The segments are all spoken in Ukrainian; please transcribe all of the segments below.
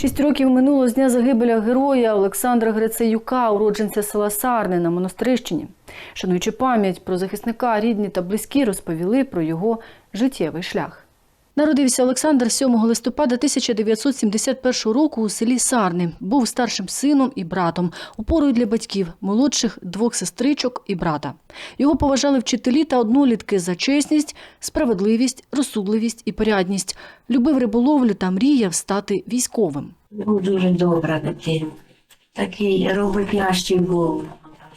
Шість років минуло з дня загибеля героя Олександра Грицеюка, уродженця села Сарни на Монастрищині. Шануючи пам'ять про захисника, рідні та близькі розповіли про його життєвий шлях. Народився Олександр 7 листопада 1971 року у селі Сарни. Був старшим сином і братом, опорою для батьків, молодших двох сестричок і брата. Його поважали вчителі та однолітки за чесність, справедливість, розсудливість і порядність. Любив риболовлю та мріяв стати військовим. Був дуже добра дитина. Такий роботящий був,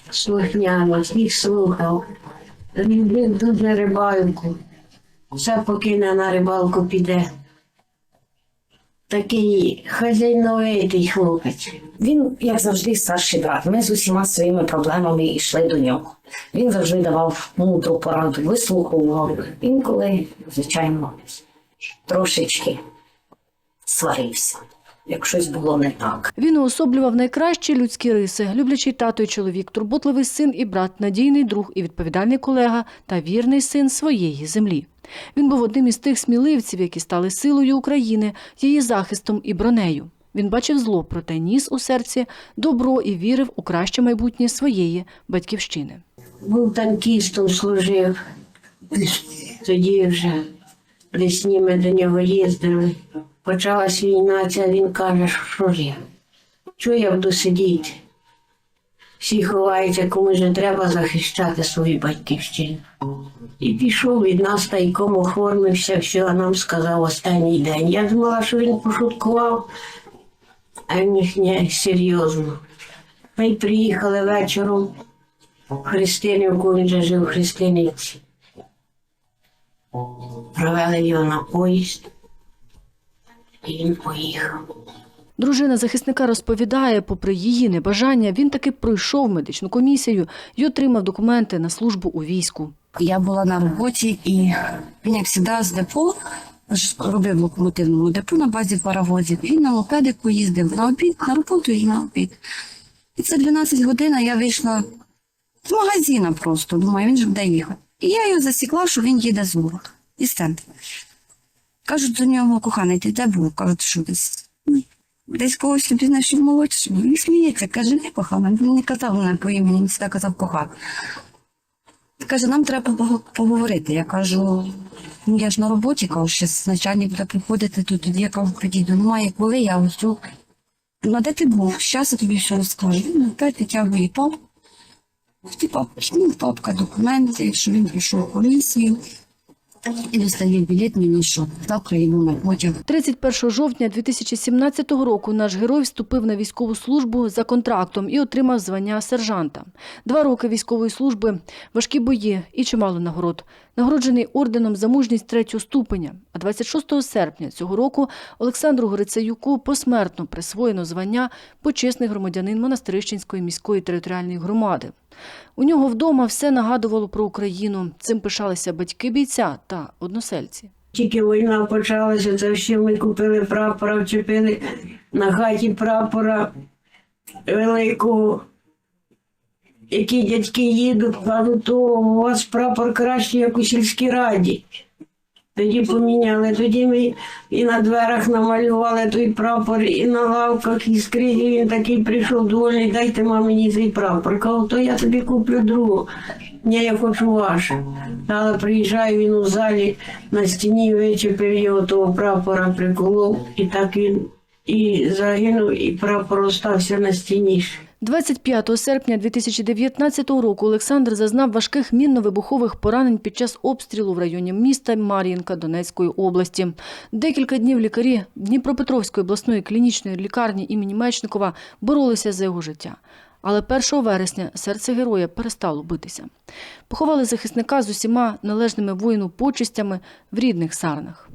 слухняний, всіх слухав. Любив дуже рибалку. Все покине на рибалку піде. Такий хазяйновитий хлопець. Він, як завжди, старший брат. Ми з усіма своїми проблемами йшли до нього. Він завжди давав мудру пораду, вислуховував. Інколи, звичайно, трошечки сварився, як щось було не так. Він уособлював найкращі людські риси, люблячий тато й чоловік, турботливий син і брат, надійний друг і відповідальний колега та вірний син своєї землі. Він був одним із тих сміливців, які стали силою України, її захистом і бронею. Він бачив зло, проте ніс у серці добро і вірив у краще майбутнє своєї батьківщини. Був танкістом, служив. Тоді вже лісні ми до нього їздили. Почалась війна, ця він каже, що ж я? Чого я буду сидіти? Всі ховаються, кому ж треба захищати свою батьківщину. І пішов від нас тайком оформився, що нам сказав останній день. Я думала, що він пошуткував, а він ні, серйозно. Ми приїхали вечором в Христинівку, він же жив в Христинівці. Провели його на поїзд, і він поїхав. Дружина захисника розповідає, попри її небажання, він таки пройшов медичну комісію і отримав документи на службу у війську. Я була на роботі і він, як завжди, з депо робив локомотивному депо на базі паровозів. Він на мопедику їздив на обід, на роботу і на обід. І це 12 годин, я вийшла з магазина просто. Думаю, він же буде їхати. І я його засікла, що він їде з Луга. І стенд. Кажуть до нього, коханий, ти де був? Кажуть, що десь. «Ну, Десь когось тобі знайшов молодшого. Він сміється, каже, не кохана. Він не казав мене по імені, він завжди казав кохана. Каже, нам треба поговорити. Я кажу, ну я ж на роботі, кажу, ще начальник буде приходити тут, тоді я кажу, підійду. Немає коли, я ось ну, де ти був? Щас я тобі все розкажу. Він опять пап. Типа, ну, папка документи, що він прийшов в комісію. І достає білет мені, що завтра йому на потяг. 31 жовтня 2017 року наш герой вступив на військову службу за контрактом і отримав звання сержанта. Два роки військової служби, важкі бої і чимало нагород. Нагороджений орденом за мужність третього ступеня. А 26 серпня цього року Олександру Грицеюку посмертно присвоєно звання почесний громадянин Монастирищенської міської територіальної громади. У нього вдома все нагадувало про Україну. Цим пишалися батьки бійця та односельці. Тільки війна почалася, це всі ми купили прапора, вчепили на хаті прапора великого. Які дядьки їдуть, кажуть, то у вас прапор кращий, як у сільській раді. Тоді поміняли, тоді ми і на дверах намалювали той прапор, і на лавках, і скрізь І він такий прийшов довольний, дайте мамі цей прапор. Кажу, то я тобі куплю другу. Ні, я хочу ваше. Але приїжджає він у залі на стіні, вичепив його того прапора, приколов, і так він і загинув, і прапор остався на стіні. 25 серпня 2019 року Олександр зазнав важких мінно-вибухових поранень під час обстрілу в районі міста Мар'їнка Донецької області. Декілька днів лікарі Дніпропетровської обласної клінічної лікарні імені Мечникова боролися за його життя. Але 1 вересня серце героя перестало битися. Поховали захисника з усіма належними воїну почистями в рідних сарнах.